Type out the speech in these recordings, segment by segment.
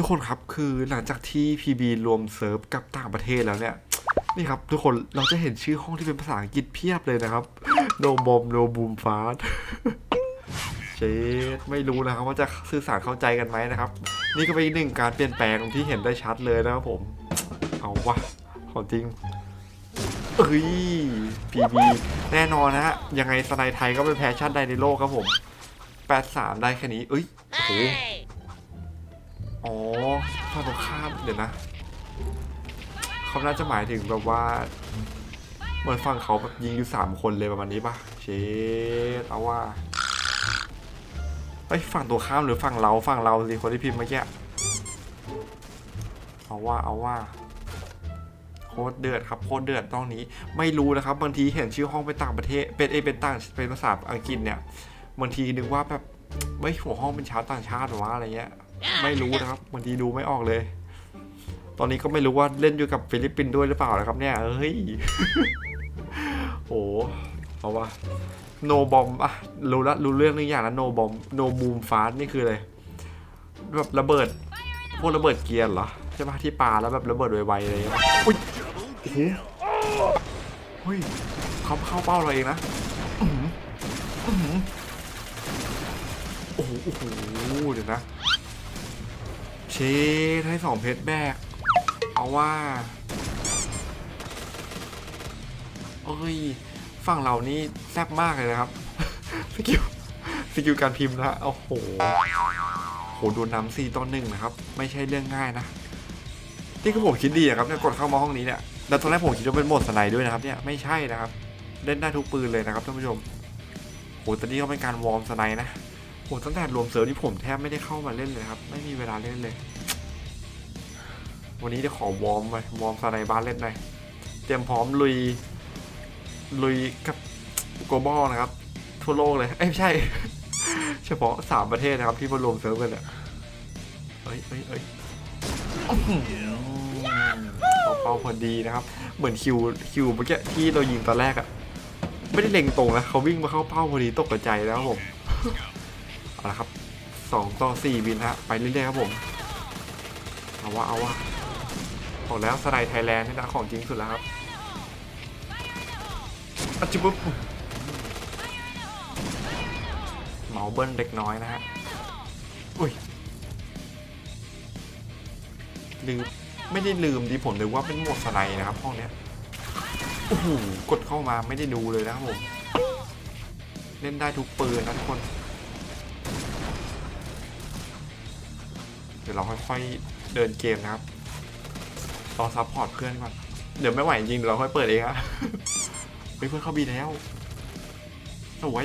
ทุกคนครับคือหลังจากที่ PB รวมเซิร์ฟกับต่างประเทศแล้วเนี่ยนี่ครับ ทุกคนเราจะเห็นชื่อห้องที่เป็นภาษาอังกฤษเพียบเลยนะครับ No Bomb No Boom Fast เชดไม่รู้นะครับว่าจะสื่อสารเข้าใจกันไหมนะครับ นี่ก็เป็นอีกหนึ่งการเปลี่ยนแปลงที่เห็นได้ชัดเลยนะครับผม เอาวะของจริงเอ้ย PB แน่นอนนะฮะยังไงสไนไทยก็เป็นแพ้ชาติใดในโลกครับผม 83 ได้แค่นี้เอ้ยโอ้โห อ๋อฝั่งตรงข้ามเดี๋ยวนะเขาน่าจะหมายถึงแบบว่าเหมือนฝั่งเขาแบบยิงอยู่สามคนเลยประมาณนี้ปะเชดเอาว่าไอ้ยฝั่งตัวข้ามหรือฝั่งเราฝั่งเราสิคนที่พิมพ์เมื่อกี้เอาว่าเอาว่าโคตรเดือดครับโคตรเดือดต้องนี้ ไม่รู้นะครับ บางทีเห็นชื่อห้องเป็นต่างประเทศ เป็นเอเป็นต่างเป็นภาษาอังกฤษเนี่ยบางทีนึกว่าแบบไม่หัวห้องเป็นชาวต่างชาติหรือว่าอะไรเงี้ย ไม่รู้นะครับบางทีดูไม่ออกเลย ตอนนี้ก็ไม่รู้ว่าเล่นอยู่กับฟิลิปปินส์ด้วยหรือเปล่านะครับ เนี่ยเฮ้ยโอ้เอาว่าโนบอมอะรู้ละรู้เรื่องนึงอย่างล้วโนบอมโนบูมฟาสนี่คืออะไรแบบระเบิดพวกระเบิดเกียร์เหรอใช่ปะที่ปาแล้วแบบระเบิดไวๆอะไรอย่างเงี้ยอุ้ยโอ้โหเฮ้ยเขาเข้าเป้าเราเองนะโอ้โหโอ้โหเดี๋ยวนะ ชดให้สองเพชรแบก เอาว่าเอ้ยฝั่งเรานี่แซ่บมากเลยนะครับ สกิลสกิลการพิมพ์นะโอ้โหโหโดนน้ำซีตอนหนึ่งนะครับ ไม่ใช่เรื่องง่ายนะที่คือผมคิดดีอะครับเนี่ยกดเข้ามาห้องนี้เนี่ยแล้วตอนแรกผมคิดว่าเป็นโหมดสไนด์ด้วยนะครับ เนี่ยไม่ใช่นะครับ เล่นได้ทุกปืนเลยนะครับท่านผู้ชมโหตอนนี้ก็เป็นการวอร์มสไนด์นะ โหตั้งแต่รวมเซิร์ฟที่ผมแทบไม่ได้เข้ามาเล่นเลยครับ ไม่มีเวลาเล่นเลย วันนี้จะขอวอร์มไปวอร์มสไนบ้านเล่นหน่อยเตรียมพร้อมลุย ลุยกับโกลบอลนะครับ ทั่วโลกเลยเอ้ยไม่ใช่ เฉพาะสามประเทศนะครับที่มารวมเซิร์ฟกันเนี่ยเอ้ยเอ้ยเอ้ยเอาเป้าพอดีนะครับ เหมือนคิวคิวเมื่อกี้ที่เรายิงตอนแรกอะไม่ได้เล็งตรงนะเขาวิ่งมาเข้าเป้าพอดีตกใจแล้วผม เอาละครับสองต่อสี่บินฮะไปเรื่อยๆครับผม เอาว่าเอาว่าบอกแล้วสไลด์ไทยแลนด์นี่นะของจริงสุดแล้วครับอัจจิบุบเหมาเบิ้ลเล็กน้อยนะฮะ อุ้ย ลืม ไม่ได้ลืมดีผมเลยว่าเป็นหมวดสไลด์นะครับห้องเนี้ยโอ้โหกดเข้ามาไม่ได้ดูเลยนะครับผม เล่นได้ทุกปืนนะทุกคน เราค่อยๆเดินเกมนะครับรอซัพพอร์ตเพื่อนก่อน เดี๋ยวไม่ไหวจริงเดี๋ยวเราค่อยเปิดเองอะเฮ้ยเพื่อนเข้าบีแล้วสวย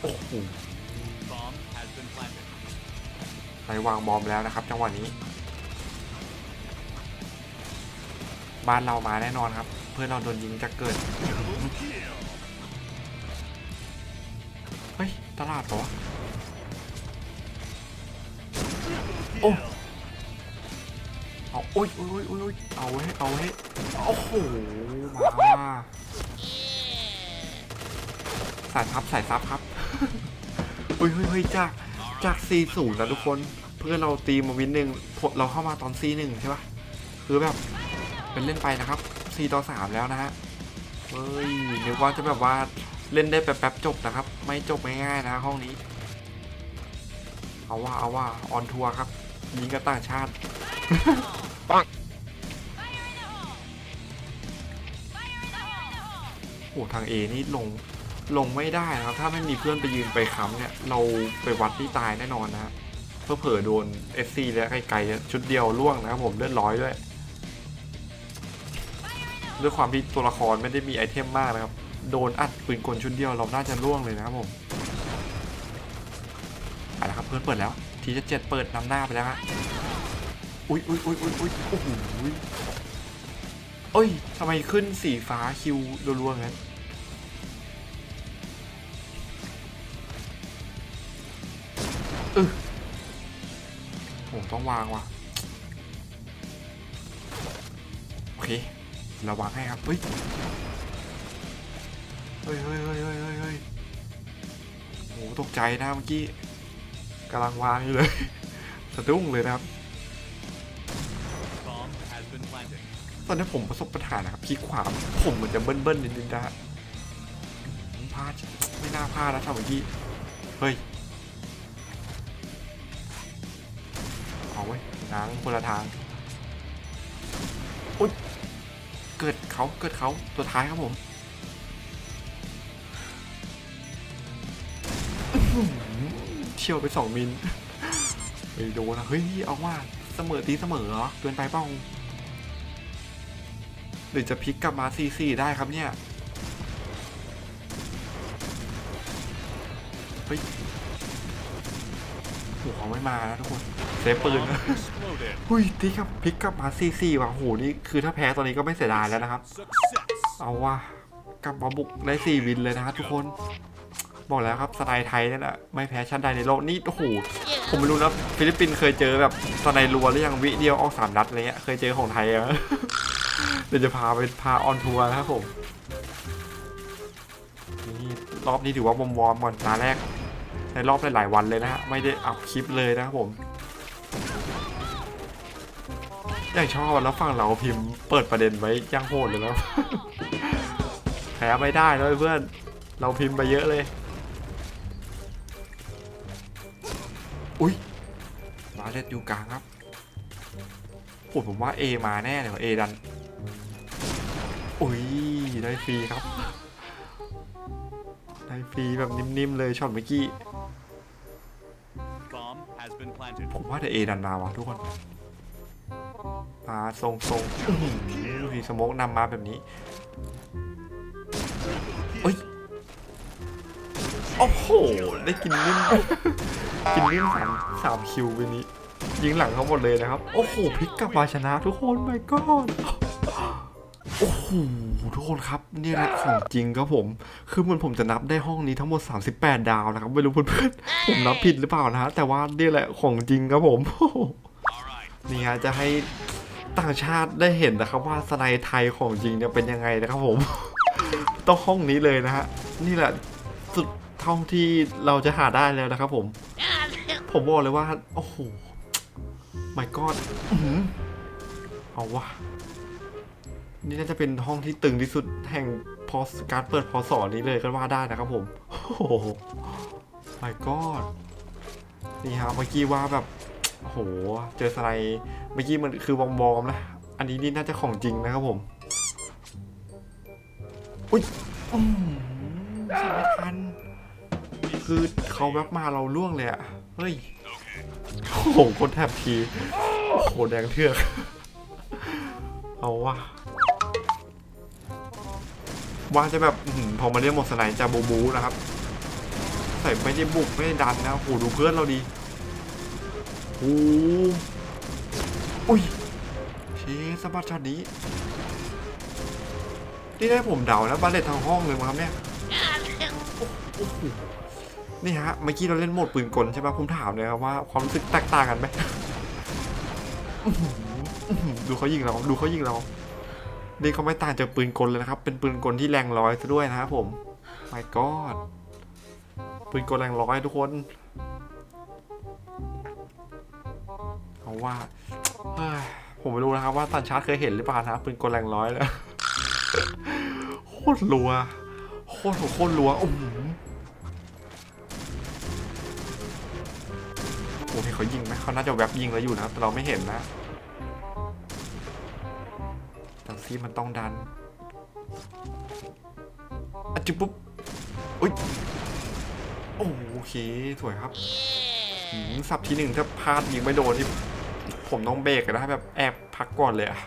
โอ้โหไปวางบอมแล้วนะครับ จังหวะนี้ บ้านเรามาแน่นอนครับ เพื่อนเราโดนยิงจะเกิด ตลาดเหรอวะโอ้เอาโอ้ยโอ้ยโอ้ยโอ้ยเอาไว้เอาไว้โอ้โหมาสายซับสายซับครับเฮ้ยเฮ้ยเฮ้ยจากจากซีศูนย์นะทุกคนเพื่อนเราตีมาวินหนึ่งเราเข้ามาตอนซีหนึ่งใช่ปะคือแบบเป็นเล่นไปนะครับซีต่อสามแล้วนะฮะเฮ้ยนึกว่าจะแบบว่า เล่นได้แป๊บๆจบนะครับ ไม่จบง่ายๆนะห้องนี้ เอาว่าเอาว่าออนทัวร์ครับยิงกับต่างชาติปังโอ้ทางเอนี่ลงลงไม่ได้นะครับ ถ้าไม่มีเพื่อนไปยืนไปค้ำเนี่ย เราไปวัดที่ตายแน่นอนนะเพื่อเผลอโดน SC แล้วไกลๆชุดเดียวล่วงนะครับผมเลือดร้อยด้วย ด้วยความที่ตัวละครไม่ได้มีไอเทมมากนะครับ โดนอัดปืนกลชุดเดียวเราน่าจะล่วงเลยนะครับผมไปแล้วครับเพื่อนเปิดแล้ว ทีจะเจ็ดเปิดนำหน้าไปแล้วฮะอุ้ยอุ้ยอุ้ยอุ้ยอุ้ยโอ้โหเอ้ยทำไมขึ้นสีฟ้าคิวรัวๆงั้นเออผมต้องวางว่ะโอเค ระวังให้ครับเฮ้ย เฮ้ยเฮ้ยเฮ้ยเฮ้ยเฮ้ยโอ้โหตกใจนะเมื่อกี้กำลังวางอยู่เลยสะดุ้งเลยนะครับ ตอนนี้ผมประสบปัญหานะครับคลิกขวาผมเหมือนจะเบิ้ลเบิ้ลนิดนึงนะฮะพลาดไม่น่าพลาดนะทำเมื่อกี้เฮ้ยเอาไว้ยนางคนละทางอุ๊ยเกิดเขาเกิดเขาตัวท้ายครับผม เชี่ยวไปสองมิลไปโดนนะเฮ้ยเอาว่าเสมอตีเสมอเหรอเกินไปเปล่าหรือจะพลิกกลับมา4 4ได้ครับเนี่ยเฮ้ยโหเขาไม่มาแล้วทุกคนเซฟปืน Bomb นะ exploded. หุ้ยที่ครับพลิกกลับมา4 4ว่ะโหนี่คือถ้าแพ้ตอนนี้ก็ไม่เสียดายแล้วนะครับ Success. เอาว่ะกลับมาบุกได้4วินเลยนะครับทุกคน บอกแล้วครับสไตล์ไทยนี่แหละไม่แพ้ชาติใดในโลกนี่โอ้โหผมไม่รู้นะฟิลิปปินส์เคยเจอแบบสไตล์รัวหรือยังวิเดียวออกสามนัดอะไรเงี้ยเคยเจอของไทยอะเดี๋ยวจะพาไปพาออนทัวร์นะครับผมนี่รอบนี้ถือว่าวอร์มๆก่อนตาแรก ในรอบหลายๆวันเลยนะฮะไม่ได้อัพคลิปเลยนะครับผมอย่างชอบอะแล้วฝั่งเราพิมพ์เปิดประเด็นไว้ย่างโหดเลยแล้วแพ้ไม่ได้เลยเพื่อนเราพิมพ์ไปเยอะเลย เล็ดอยู่กลางครับโหผมว่า A มาแน่เลยว่ะ A ดัน อุ้ยได้ฟรีครับ ได้ฟรีแบบนิ่มๆเลยช็อตเมื่อกี้ ผมว่าแต่ A ดันมาวะทุกคนมาทรงทรงๆอื้อหือมีสโมกนำมาแบบนี้เอ้ยโอ้โห ได้กินนิ่มกินนิ่มสามสามคิววันนี้ ยิงหลังเขาหมดเลยนะครับ โอ้โหพลิกกลับมาชนะ ทุกคนไม่ก็โอ้โหทุกคนครับนี่แหละของจริงครับผม คือเหมันผมจะนับได้ห้องนี้ทั้งหมด 38 ดาวนะครับไม่รู้เพื่อนๆผมนับผิดหรือเปล่านะฮะแต่ว่านี่แหละของจริงครับผม All right. นี่ฮะจะให้ต่างชาติได้เห็นนะครับว่าสไนไทยของจริงเนี่ยเป็นยังไงนะครับผม ต้องห้องนี้เลยนะฮะนี่แหละสุดเท่าที่เราจะหาได้แล้วนะครับผม ผมบอกเลยว่าโอ้โห ไม่กอดเอาวะนี่น่าจะเป็นห้องที่ตึงที่สุดแห่งพอการเปิดพอสอนนี้เลยก็ว่าได้นะครับผม โอ้โหไม่กอดนี่ฮะเมื่อกี้ว่าแบบโอ้โห เจอสไลด์เมื่อกี้มันคือวอมบอมนะ อันนี้นี่น่าจะของจริงนะครับผม อุ้ยอืมใช่ไม่ทัน คือเขาแวบมาเราล่วงเลยอะเฮ้ย โอ้โหคนแทบทีโอ้โหแดงเทือก เอาวะว่าจะแบบอื้อหือพอมาเรียกหมดสไนด์จะบูบูนะครับ ใส่ไม่ได้บุกไม่ได้ดันนะโอ้โหดูเพื่อนเราดีโอ้อุ้ยเชสะบัดช็อตนี้นี่ได้ผมเดาแล้วบาเลตทางห้องเลยมั้งครับเนี่ยโอ้โอ้โห นี่ฮะเมื่อกี้เราเล่นโหมดปืนกลใช่ไหมผมถามเลยครับว่าความรู้สึกแตกต่างกันไหมดูเขายิงเราดูเขายิงเรานี่เขาไม่ต่างจากปืนกลเลยนะครับ เป็นปืนกลที่แรงร้อยซะด้วยนะครับผม my god ปืนกลแรงร้อยทุกคนเอาว่าผมไม่รู้นะครับว่าตันชาร์เคยเห็นหรือเปล่านะปืนกลแรงร้อยแล้วโคตรรัวโคตรโคตรรัวโอ้โห อ้โหเห็นเขายิงไหมเขาน่าจะแวบยิงแล้วอยู่นะครับแต่เราไม่เห็นนะตังซี่มันต้องดันอจุปุ๊บอุ้ยโอ้โหโอเคสวยครับสับทีหนึ่งถ้าพลาดยิงไม่โดนนี่ผมต้องเบรกนะแบบแอบพักก่อนเลยอะ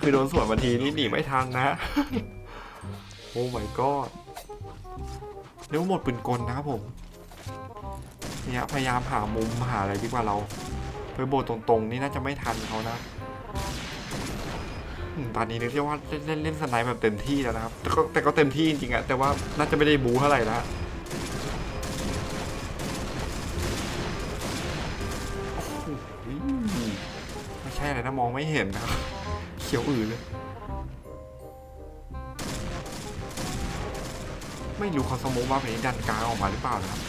คือโดนสวนมาทีนี่หนีไม่ทันนะโอ้ my god เรียกว่าหมดปืนกลนะครับผม เนี่ยพยายามหามุมหาอะไรดีกว่าเราเพื่อโบตรงๆ นี่น่าจะไม่ทันเขานะตอนนี้นึกว่าเล่นเล่นเล่นสไนป์แบบเต็มที่แล้วนะครับแต่ก็แต่ก็เต็มที่จริงๆอะแต่ว่าน่าจะไม่ได้บูเท่าไหร่นะไม่ใช่อะไรนะมองไม่เห็นนะครับเขียวอื่นเลยไม่รู้เขาสโมกว่าเพลงดันกลางออกมาหรือเปล่านะครับ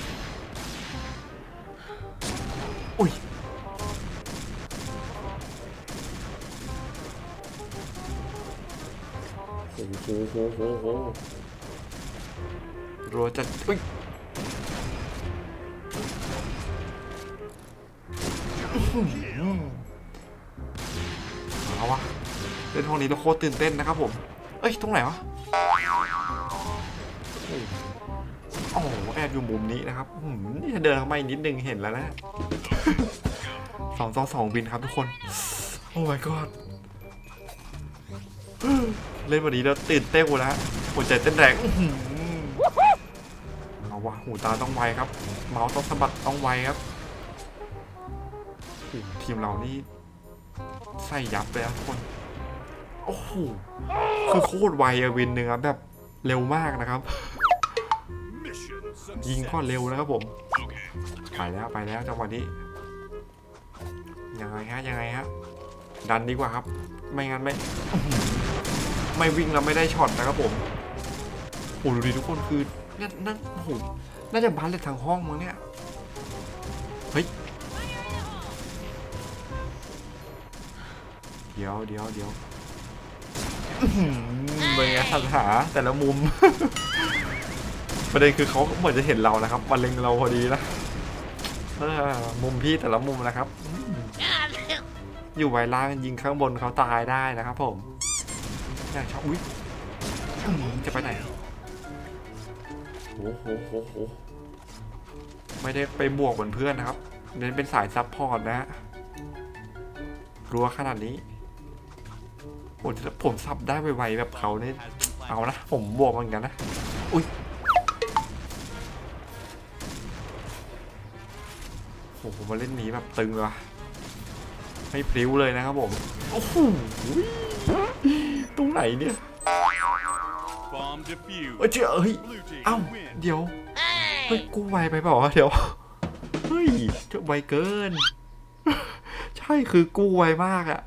อุ้ยโอ้โหโหโหโหรัวจัดอุ้ยเอาวะเล่นห้องนี้แล้วโคตรตื่นเต้นนะครับผม เอ้ยตรงไหนวะโอ้ แอบอยู่มุมนี้นะครับอืมนี่ถ้าเดินเข้ามาอีกนิดนึงเห็นแล้วนะสองสองสองบินครับทุกคน โอ้ my god เล่นวันนี้แล้วตื่นเต้นหมดแล้วหัวใจเต้นแรงอื้อหือเอาวะหูตาต้องไวครับ เมาส์ต้องสะบัดต้องไวครับโอ้โหทีมเรานี่ใส่ยับเลยครับทุกคน โอ้โหคือโคตรไวอะวินหนึ่งอแบบเร็วมากนะครับ ยิง success. ก็เร็วนะครับผม Okay. ไปแล้วไปแล้วจังหวะนี้ ยังไงฮะยังไงฮะ ดันดีกว่าครับ ไม่งั้นไม่อื้อหือไม่วิ่งแล้วไม่ได้ช็อตนะครับผมโอ้ดูดิทุกคนคือเนี่ยนั่นโอ้โหน่าจะบันเลยทางห้องมั้งเนี่ย เฮ้ย เดี๋ยวเดี๋ยวเดี๋ยวอื้อหือเป็นไงทันหาแต่ละมุม ประเด็นคือเขาเหมือนจะเห็นเรานะครับมันเล็งเราพอดีนะมุมพี่แต่ละมุมนะครับ อยู่ไวล่างยิงข้างบนเขาตายได้นะครับ ผมอยากชอบอุ้ยอื้อหือจะไปไหนโอ้โหโหโหไม่ได้ไปบวกเหมือนเพื่อนนะครับเน้นเป็นสายซับพอร์ตนะฮะรัวขนาดนี้โอ้แต่ผมซับได้ไวๆแบบเขาเนี่ยเอานะ ผมบวกเหมือนกันนะ โอ้โหมาเล่นหนีแบบตึงเลยว่ะไม่พลิ้วเลยนะครับผม โอ้โหตรงไหนเนี่ย Bomb defused. เอ้ยเจ้าเอ้ย Blue team เอ้า win. เดี๋ยวเฮ้ยกูไวไปเปล่าวะเดี๋ยวเฮ้ยเจ้าไวเกิน ใช่คือกูไวมากอะ